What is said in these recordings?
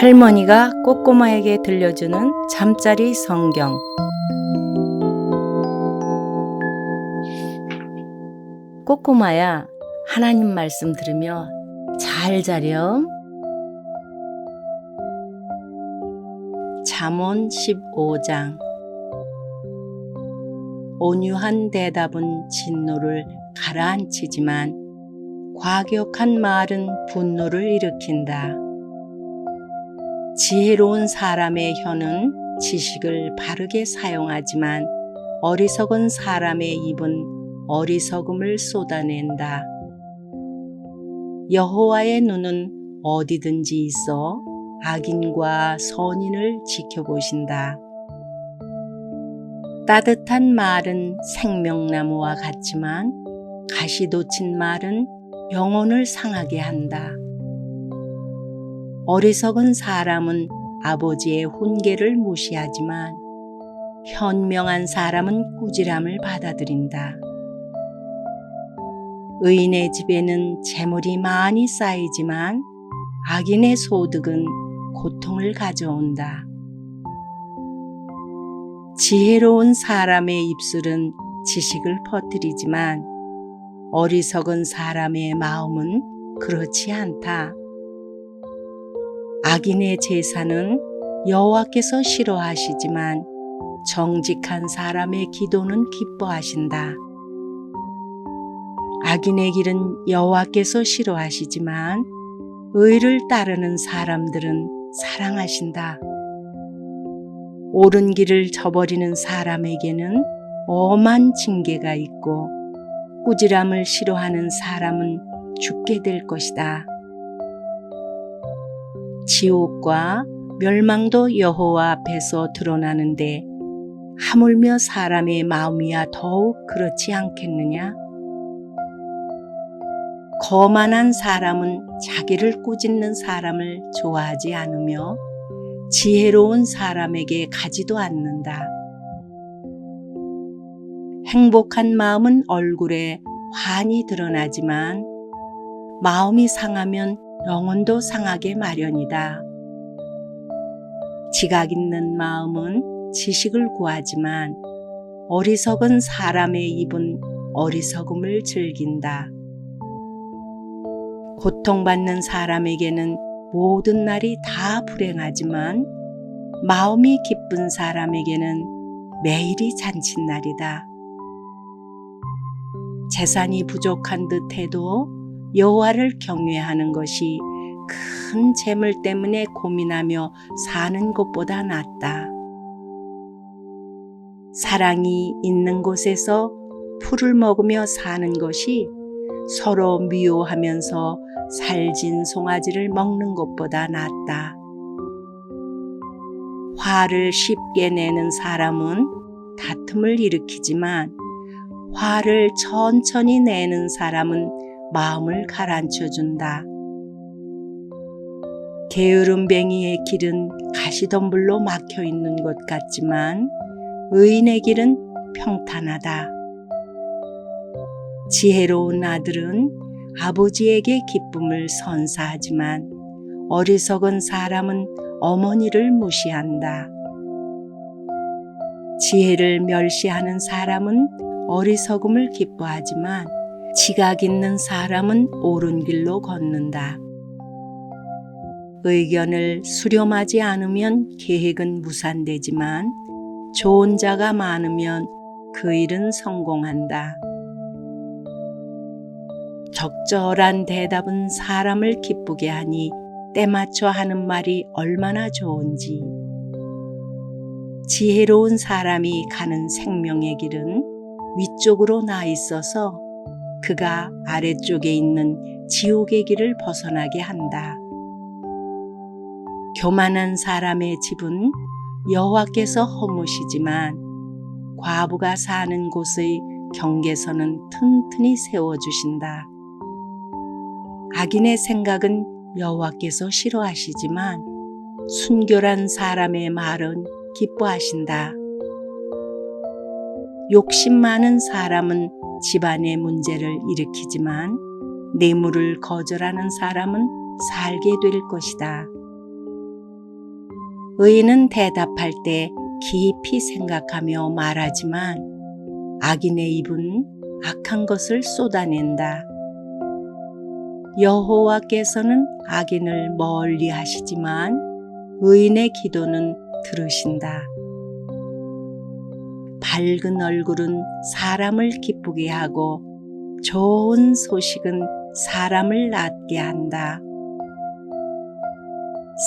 할머니가 꼬꼬마에게 들려주는 잠자리 성경. 꼬꼬마야, 하나님 말씀 들으며 잘 자렴. 잠언 15장 온유한 대답은 진노를 가라앉히지만 과격한 말은 분노를 일으킨다. 지혜로운 사람의 혀는 지식을 바르게 사용하지만 어리석은 사람의 입은 어리석음을 쏟아낸다. 여호와의 눈은 어디든지 있어 악인과 선인을 지켜보신다. 따뜻한 말은 생명나무와 같지만 가시 돋친 말은 영혼을 상하게 한다. 어리석은 사람은 아버지의 훈계를 무시하지만 현명한 사람은 꾸지람을 받아들인다. 의인의 집에는 재물이 많이 쌓이지만 악인의 소득은 고통을 가져온다. 지혜로운 사람의 입술은 지식을 퍼뜨리지만 어리석은 사람의 마음은 그렇지 않다. 악인의 제사는 여호와께서 싫어하시지만 정직한 사람의 기도는 기뻐하신다. 악인의 길은 여호와께서 싫어하시지만 의를 따르는 사람들은 사랑하신다. 옳은 길을 저버리는 사람에게는 엄한 징계가 있고 꾸지람을 싫어하는 사람은 죽게 될 것이다. 지옥과 멸망도 여호와 앞에서 드러나는데 하물며 사람의 마음이야 더욱 그렇지 않겠느냐? 거만한 사람은 자기를 꾸짖는 사람을 좋아하지 않으며 지혜로운 사람에게 가지도 않는다. 행복한 마음은 얼굴에 환히 드러나지만 마음이 상하면 영혼도 상하게 마련이다. 지각 있는 마음은 지식을 구하지만 어리석은 사람의 입은 어리석음을 즐긴다. 고통받는 사람에게는 모든 날이 다 불행하지만 마음이 기쁜 사람에게는 매일이 잔칫날이다. 재산이 부족한 듯해도 여호와를 경외하는 것이 큰 재물 때문에 고민하며 사는 것보다 낫다. 사랑이 있는 곳에서 풀을 먹으며 사는 것이 서로 미워하면서 살진 송아지를 먹는 것보다 낫다. 화를 쉽게 내는 사람은 다툼을 일으키지만 화를 천천히 내는 사람은 마음을 가라앉혀 준다. 게으름 뱅이의 길은 가시덤불로 막혀 있는 것 같지만 의인의 길은 평탄하다. 지혜로운 아들은 아버지에게 기쁨을 선사하지만 어리석은 사람은 어머니를 무시한다. 지혜를 멸시하는 사람은 어리석음을 기뻐하지만 지각 있는 사람은 옳은 길로 걷는다. 의견을 수렴하지 않으면 계획은 무산되지만 좋은 자가 많으면 그 일은 성공한다. 적절한 대답은 사람을 기쁘게 하니 때맞춰 하는 말이 얼마나 좋은지. 지혜로운 사람이 가는 생명의 길은 위쪽으로 나 있어서 그가 아래쪽에 있는 지옥의 길을 벗어나게 한다. 교만한 사람의 집은 여호와께서 허무시지만 과부가 사는 곳의 경계선은 튼튼히 세워주신다. 악인의 생각은 여호와께서 싫어하시지만 순결한 사람의 말은 기뻐하신다. 욕심 많은 사람은 집안의 문제를 일으키지만 뇌물을 거절하는 사람은 살게 될 것이다. 의인은 대답할 때 깊이 생각하며 말하지만 악인의 입은 악한 것을 쏟아낸다. 여호와께서는 악인을 멀리 하시지만 의인의 기도는 들으신다. 밝은 얼굴은 사람을 기쁘게 하고 좋은 소식은 사람을 낫게 한다.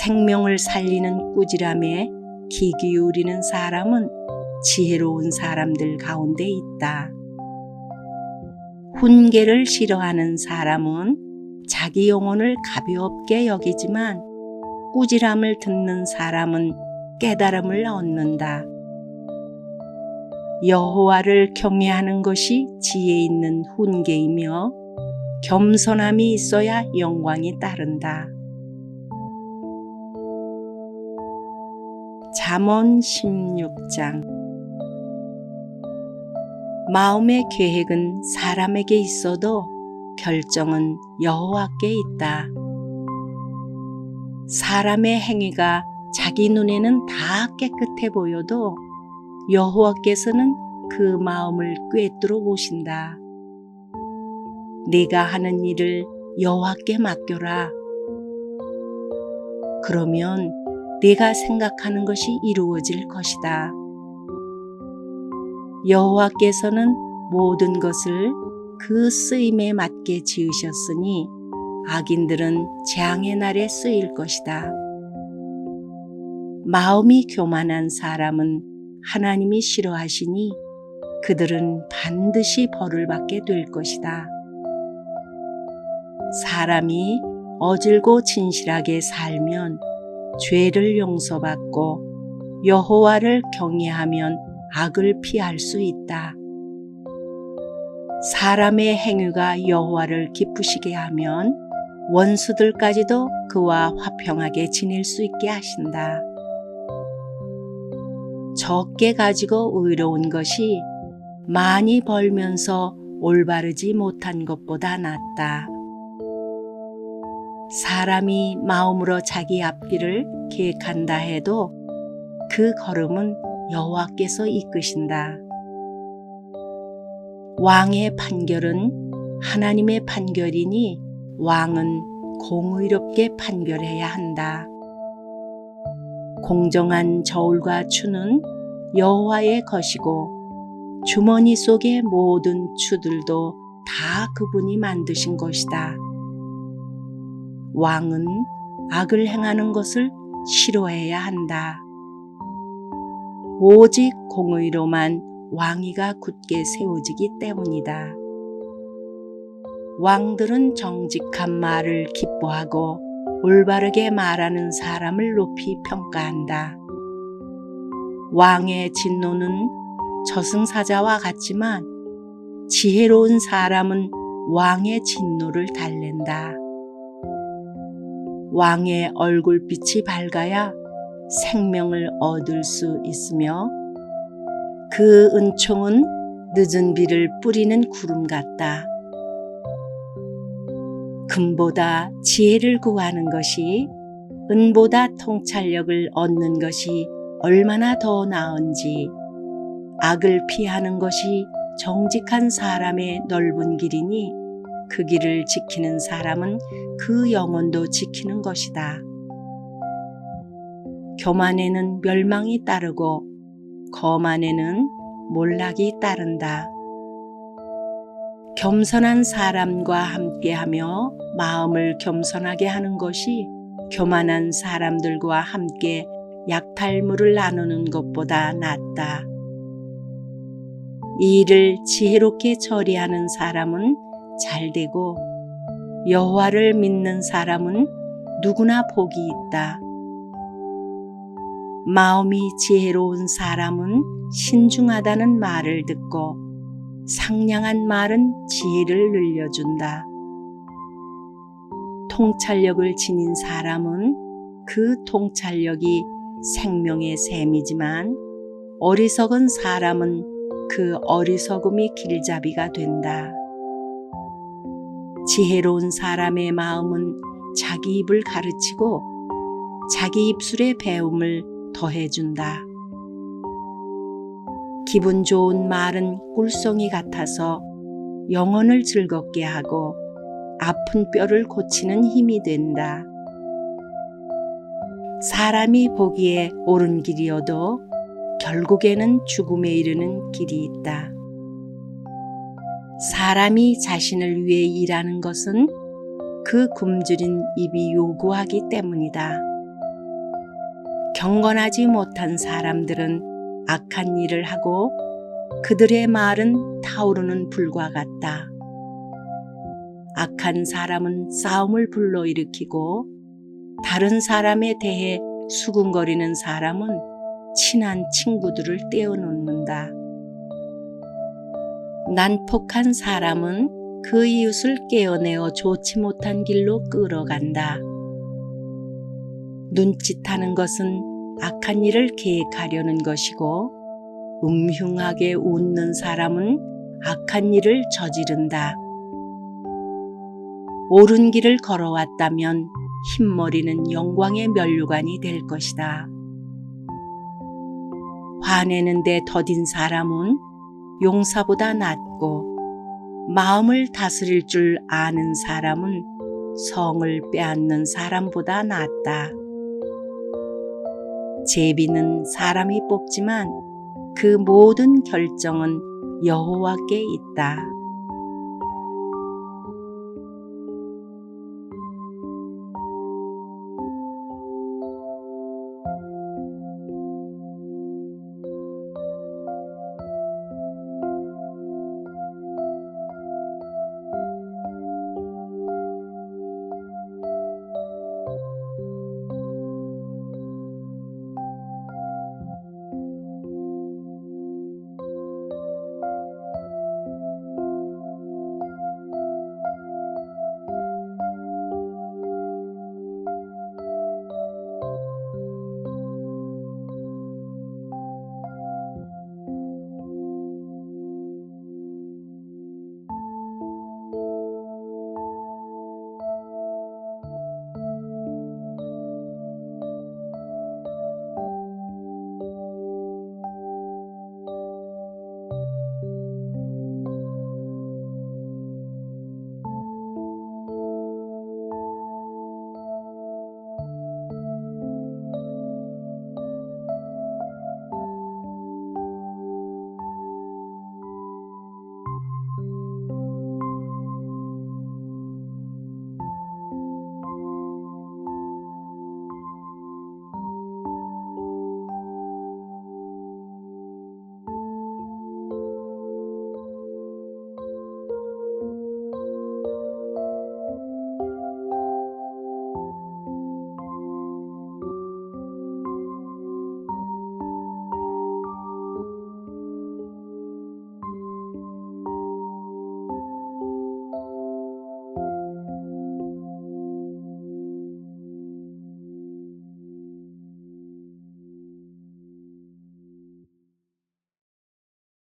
생명을 살리는 꾸지람에 귀 기울이는 사람은 지혜로운 사람들 가운데 있다. 훈계를 싫어하는 사람은 자기 영혼을 가볍게 여기지만 꾸지람을 듣는 사람은 깨달음을 얻는다. 여호와를 경외하는 것이 지혜 있는 훈계이며 겸손함이 있어야 영광이 따른다. 잠언 16장 마음의 계획은 사람에게 있어도 결정은 여호와께 있다. 사람의 행위가 자기 눈에는 다 깨끗해 보여도 여호와께서는 그 마음을 꿰뚫어 보신다. 네가 하는 일을 여호와께 맡겨라. 그러면 네가 생각하는 것이 이루어질 것이다. 여호와께서는 모든 것을 그 쓰임에 맞게 지으셨으니 악인들은 재앙의 날에 쓰일 것이다. 마음이 교만한 사람은 하나님이 싫어하시니 그들은 반드시 벌을 받게 될 것이다. 사람이 어질고 진실하게 살면 죄를 용서받고 여호와를 경외하면 악을 피할 수 있다. 사람의 행위가 여호와를 기쁘시게 하면 원수들까지도 그와 화평하게 지낼 수 있게 하신다. 적게 가지고 의로운 것이 많이 벌면서 올바르지 못한 것보다 낫다. 사람이 마음으로 자기 앞길을 계획한다 해도 그 걸음은 여호와께서 이끄신다. 왕의 판결은 하나님의 판결이니 왕은 공의롭게 판결해야 한다. 공정한 저울과 추는 여호와의 것이고 주머니 속의 모든 추들도 다 그분이 만드신 것이다. 왕은 악을 행하는 것을 싫어해야 한다. 오직 공의로만 왕위가 굳게 세워지기 때문이다. 왕들은 정직한 말을 기뻐하고 올바르게 말하는 사람을 높이 평가한다. 왕의 진노는 저승사자와 같지만 지혜로운 사람은 왕의 진노를 달랜다. 왕의 얼굴빛이 밝아야 생명을 얻을 수 있으며 그 은총은 늦은 비를 뿌리는 구름 같다. 금보다 지혜를 구하는 것이 은보다 통찰력을 얻는 것이 얼마나 더 나은지 악을 피하는 것이 정직한 사람의 넓은 길이니 그 길을 지키는 사람은 그 영혼도 지키는 것이다. 교만에는 멸망이 따르고 거만에는 몰락이 따른다. 겸손한 사람과 함께하며 마음을 겸손하게 하는 것이 교만한 사람들과 함께 약탈물을 나누는 것보다 낫다. 이 일을 지혜롭게 처리하는 사람은 잘 되고 여호와를 믿는 사람은 누구나 복이 있다. 마음이 지혜로운 사람은 신중하다는 말을 듣고 상냥한 말은 지혜를 늘려준다. 통찰력을 지닌 사람은 그 통찰력이 생명의 셈이지만 어리석은 사람은 그 어리석음이 길잡이가 된다. 지혜로운 사람의 마음은 자기 입을 가르치고 자기 입술의 배움을 더해준다. 기분 좋은 말은 꿀송이 같아서 영혼을 즐겁게 하고 아픈 뼈를 고치는 힘이 된다. 사람이 보기에 옳은 길이어도 결국에는 죽음에 이르는 길이 있다. 사람이 자신을 위해 일하는 것은 그 굶주린 입이 요구하기 때문이다. 경건하지 못한 사람들은 악한 일을 하고 그들의 말은 타오르는 불과 같다. 악한 사람은 싸움을 불러일으키고 다른 사람에 대해 수군거리는 사람은 친한 친구들을 떼어놓는다. 난폭한 사람은 그 이웃을 깨어내어 좋지 못한 길로 끌어간다. 눈짓하는 것은 악한 일을 계획하려는 것이고, 음흉하게 웃는 사람은 악한 일을 저지른다. 옳은 길을 걸어왔다면 흰머리는 영광의 면류관이 될 것이다. 화내는데 더딘 사람은 용사보다 낫고 마음을 다스릴 줄 아는 사람은 성을 빼앗는 사람보다 낫다. 제비는 사람이 뽑지만 그 모든 결정은 여호와께 있다.